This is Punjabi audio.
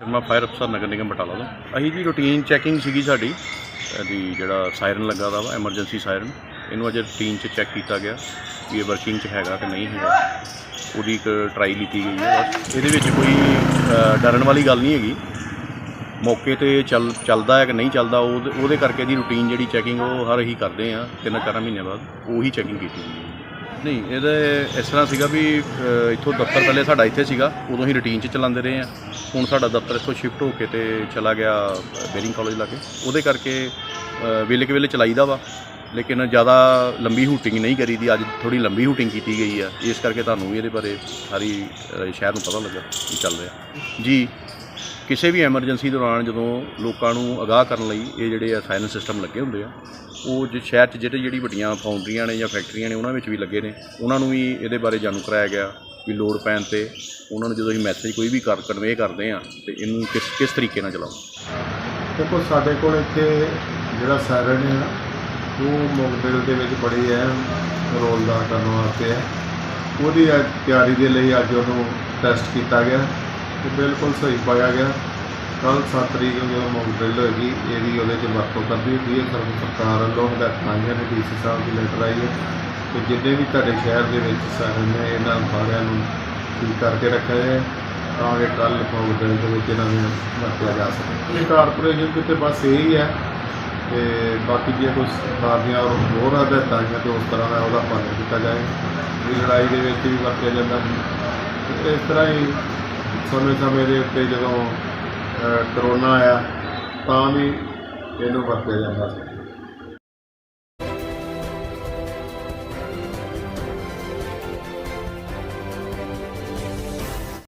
ਮੈਂ ਫਾਇਰ ਅਫਸਰ ਨਗਰ ਨਿਗਮ ਬਟਾਲਾ ਤੋਂ। ਅਸੀਂ ਜੀ ਰੂਟੀਨ ਚੈਕਿੰਗ ਸੀਗੀ ਸਾਡੀ, ਇਹਦੀ ਜਿਹੜਾ ਸਾਇਰਨ ਲੱਗਾ ਦਾ ਵਾ ਐਮਰਜੈਂਸੀ ਸਾਇਰਨ ਇਹਨੂੰ ਅਜੇ ਰੂਟੀਨ ਚ ਚੈੱਕ ਕੀਤਾ ਗਿਆ ਕਿ ਇਹ ਵਰਕਿੰਗ ਚ ਹੈਗਾ ਕਿ ਨਹੀਂ ਹੈਗਾ। ਉਹਦੀ ਇੱਕ ਟਰਾਈ ਲਿੱਤੀ ਗਈ ਹੈ। ਬਸ ਇਹਦੇ ਵਿੱਚ ਕੋਈ ਡਰਨ ਵਾਲੀ ਗੱਲ ਨਹੀਂ ਹੈਗੀ। ਮੌਕੇ ਤੇ ਚੱਲ, ਚੱਲਦਾ ਹੈ ਕਿ ਨਹੀਂ ਚੱਲਦਾ, ਉਹਦੇ ਉਹਦੇ ਕਰਕੇ ਦੀ ਰੂਟੀਨ ਜਿਹੜੀ ਚੈਕਿੰਗ ਉਹ ਹਰ ਹੀ ਕਰਦੇ ਆ ਤਿੰਨ ਚਾਰ ਮਹੀਨੇ ਬਾਅਦ। ਉਹੀ ਚੈਕਿੰਗ ਕੀਤੀ ਗਈ ਹੈ। ਨਹੀਂ ਇਹਦੇ ਇਸ ਤਰ੍ਹਾਂ ਸੀਗਾ ਵੀ ਅ, ਇੱਥੋਂ ਦਫ਼ਤਰ ਪਹਿਲੇ ਸਾਡਾ ਇੱਥੇ ਸੀਗਾ ਉਦੋਂ ਹੀ ਰੂਟੀਨ 'ਚ ਚਲਾਉਂਦੇ ਰਹੇ ਆ। ਹੁਣ ਸਾਡਾ ਦਫ਼ਤਰ ਇੱਥੋਂ ਸ਼ਿਫਟ ਹੋ ਕੇ ਤੇ ਚਲਾ ਗਿਆ ਬੇਰਿੰਗ ਕਾਲਜ ਕੇ ਉਹਦੇ ਕਰਕੇ ਅ, ਵੇਲੇ ਕੁ ਵੇਲੇ ਚਲਾਈਦਾ ਵਾ। ਲੇਕਿਨ ਜ਼ਿਆਦਾ ਲੰਬੀ ਹੂਟਿੰਗ ਨਹੀਂ ਕਰੀ ਦੀ ਅੱਜ ਥੋੜੀ ਲੰਬੀ ਹੂਟਿੰਗ ਕੀਤੀ ਗਈ ਆ। ਇਸ ਕਰਕੇ ਤੁਹਾਨੂੰ ਵੀ ਇਹਦੇ ਬਾਰੇ ਸਾਰੀ ਅ, ਸ਼ਹਿਰ ਨੂੰ ਪਤਾ ਲੱਗਾ ਕੀ ਚੱਲ ਰਿਹਾ। ਜੀ। ਕਿਸੇ ਵੀ ਐਮਰਜੈਂਸੀ ਦੌਰਾਨ ਜਦੋਂ ਲੋਕਾਂ ਨੂੰ ਅਗਾਹ ਕਰਨ ਲਈ ਇਹ ਜਿਹੜੇ ਆ ਸਾਇਰਨ ਸਿਸਟਮ ਲੱਗੇ ਹੁੰਦੇ ਆ, ਉਹ ਜੇ, ਸ਼ਹਿਰ 'ਚ ਜਿਹੜੇ ਜਿਹੜੀ ਵੱਡੀਆਂ ਫਾਊਂਡਰੀਆਂ ਨੇ ਜਾਂ ਫੈਕਟਰੀਆਂ ਨੇ, ਉਹਨਾਂ ਵਿੱਚ ਵੀ ਲੱਗੇ ਨੇ। ਉਹਨਾਂ ਨੂੰ ਵੀ ਇਹਦੇ ਬਾਰੇ ਜਾਣੂ ਕਰਾਇਆ ਗਿਆ ਵੀ ਲੋੜ ਪੈਣ ਤੇ ਉਹਨਾਂ ਨੂੰ ਜਦੋਂ ਅਸੀਂ ਮੈਸੇਜ ਕੋਈ ਵੀ ਕਰ ਕਨਵੇ ਕਰਦੇ ਆ ਤੇ ਇਹਨੂੰ ਕਿਸ ਕਿਸ ਤਰੀਕੇ ਨਾਲ ਚਲਾਓ। ਦੇਖੋ, ਸਾਡੇ ਕੋਲ ਇੱਥੇ ਜਿਹੜਾ ਸਾਇਰਨ ਹੈ ਉਹ ਮੋਕਡਿਲ ਦੇ ਵਿੱਚ ਬੜੀ ਅਹਿਮ ਰੋਲ ਦਾ ਕਰਨ ਵਾਸਤੇ ਹੈ। ਉਹਦੀ ਤਿਆਰੀ ਦੇ ਲਈ ਅੱਜ ਉਹਨੂੰ ਟੈਸਟ ਕੀਤਾ ਗਿਆ। ਤੇ ਬਿਲਕੁਲ ਸਹੀ ਪਾਇਆ ਗਿਆ। ਕੱਲ 7 ਤਰੀਕ ਨੂੰ ਜਦੋਂ ਮੋਕਡਿਲ ਹੋਏਗੀ ਇਹਦੀ ਉਹਦੇ 'ਚ ਵਰਤੋਂ ਕਰਦੀ ਹੁੰਦੀ ਹੈ। ਸਰਵ ਸਰਕਾਰ ਵੱਲੋਂ ਹਦਾਇਤਾਂ ਆਈਆਂ ਨੇ, ਡੀਸੀ ਸਾਹਿਬ ਦੀ ਲੈਟਰ ਆਈ ਹੈ। ਤੇ ਜਿੰਨੇ ਵੀ ਤੁਹਾਡੇ ਸ਼ਹਿਰ ਦੇ ਵਿੱਚ ਸਾਇਰਨ ਨੇ, ਇਹਨਾਂ ਸਾਰਿਆਂ ਨੂੰ ਠੀਕ ਕਰਕੇ ਰੱਖਿਆ ਜਾਏ, ਤਾਂ ਕਿ ਕੱਲ ਮੋਕਡਿਲ ਦੇ ਵਿੱਚ ਇਹਨਾਂ ਨੂੰ ਵਰਤਿਆ ਜਾ ਸਕੇ। ਇਹ ਕਾਰਪੋਰੇਸ਼ਨ ਕਿਤੇ ਬਸ ਇਹੀ ਹੈ ਤੇ ਬਾਕੀ ਜੇ ਕੋਈ ਸਰਕਾਰ ਦੀਆਂ ਹੋਰ ਹੋਰ ਹਦਾਇਤਾਂ ਆਈਆਂ ਤੇ ਉਸ ਤਰ੍ਹਾਂ ਦਾ ਉਹਦਾ ਪਾਲਣ ਕੀਤਾ ਜਾਏ। ਵੀ ਲੜਾਈ ਦੇ ਵਿੱਚ ਵੀ ਵਰਤਿਆ ਜਾਂਦਾ ਹੈ। ਇਸ ਤਰ੍ਹਾਂ ਹੀ ਸਮੇਂ ਸਮੇਂ ਦੇ ਉੱਤੇ ਜਦੋਂ ਕਰੋਨਾ ਆਇਆ ਤਾਂ ਵੀ ਇਹਨੂੰ ਵਰਤਿਆ ਜਾਂਦਾ ਸੀ।